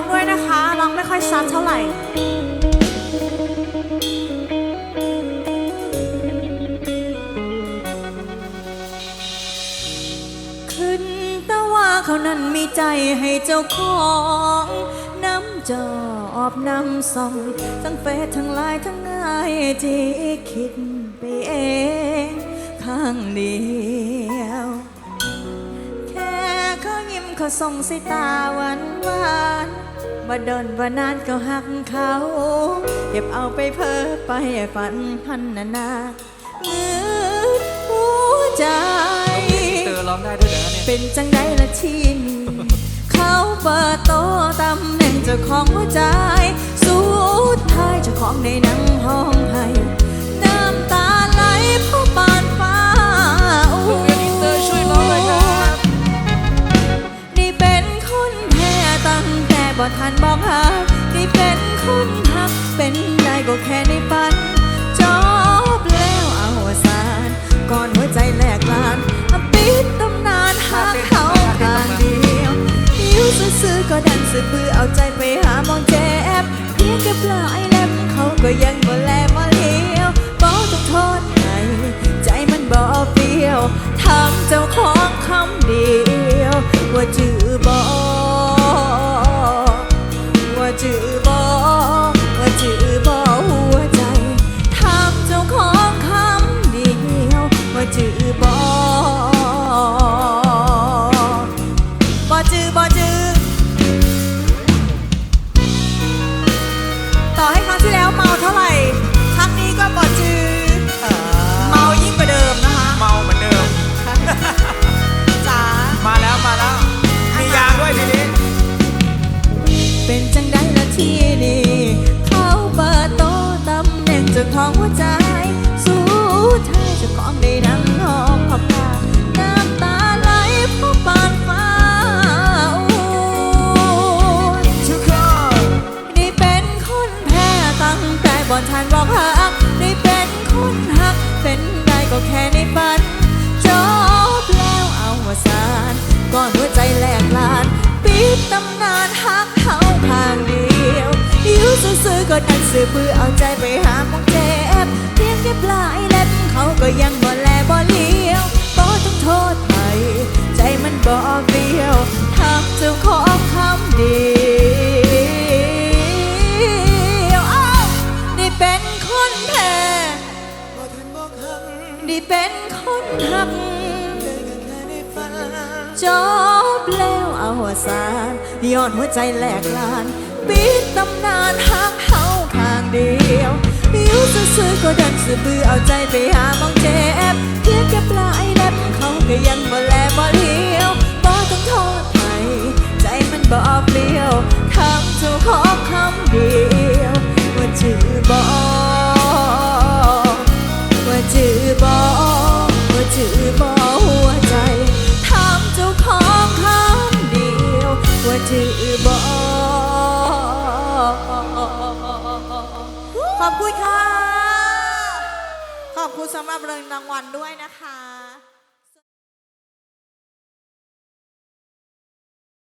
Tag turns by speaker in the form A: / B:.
A: องด้วยนะคะร้องไม่ค่อยชัดเท่าไหร่ขินต่ว่าเขานั้นมีใจให้เจ้าของ น้ำจอบน้ำส่อง ทั้งเฟซทั้งไลน์ทั้งไอจีคิดไปเองข้างเดียว แค่เขายิ้มเขาส่งสายตาหวานหวาน บ่ดนบ่นานก็หักเขา เก็บเอาไปเพ้อไปฝันพันนานาเงือหัวใจ
B: เตอร้องได้ด้วยเหรอเนี่ย
A: เป็นจังไดละทีนี้เขาเปิดโตตำแหน่งเจ้าของหัวใจ สุดท้ายเจ้าของในหนังห้อง
B: บ่
A: ทันบอกหาได้เป็นคนหัก เป็นได้ก็แค่ในฝัน จบแล้วเอาสารก่อนหัวใจแหลกลานปิดตำนานหักเขาทางเดียวยิ้วซื่อก็ดันสื่อปือเอาใจไปหามองเจ็บเพียงแค่ปลายเล็บเขาก็ยังบ่แลบ่ จือบ่จือ ต่อให้ครั้งที่แล้วเมาเท่าไหร่ ครั้งนี้ก็บ่จือ เมายิ่งกว่าเดิมนะคะ
B: เมาเหมือนเดิม
A: จ๋า
B: มาแล้วมาแล้ว มียางด้วยทีนี้
A: เป็นจังได้ละที่นี่ เขาเปิดโตะตำแหน่งเจ้าของหัวใจ บอน
B: ทัน
A: บอกหักได้เป็นคนหัก เป็นได้ก็แค่ในฝันจบแล้วเอาวสานก่อนหัวใจแหลกลานปิดตำนานหักเขาทางเดียวอยู่ซื่อๆก็ดันสื่อเพื่อเอาใจไปหามองเจ็บเพียงแค่ปลายเล็บเขาก็ยังบ่แลบ่ลี หักจบแล้วเอาหัวสารย้อนหัวใจแหลกลานปิดตำนานหักเฮาข้างเดียวอยู่ซื่อๆก็ดันสื่อบือเอาใจไปหามองเจ็บ คุณค่ะ ขอบคุณสำหรับเรื่องรางวัลด้วยนะคะ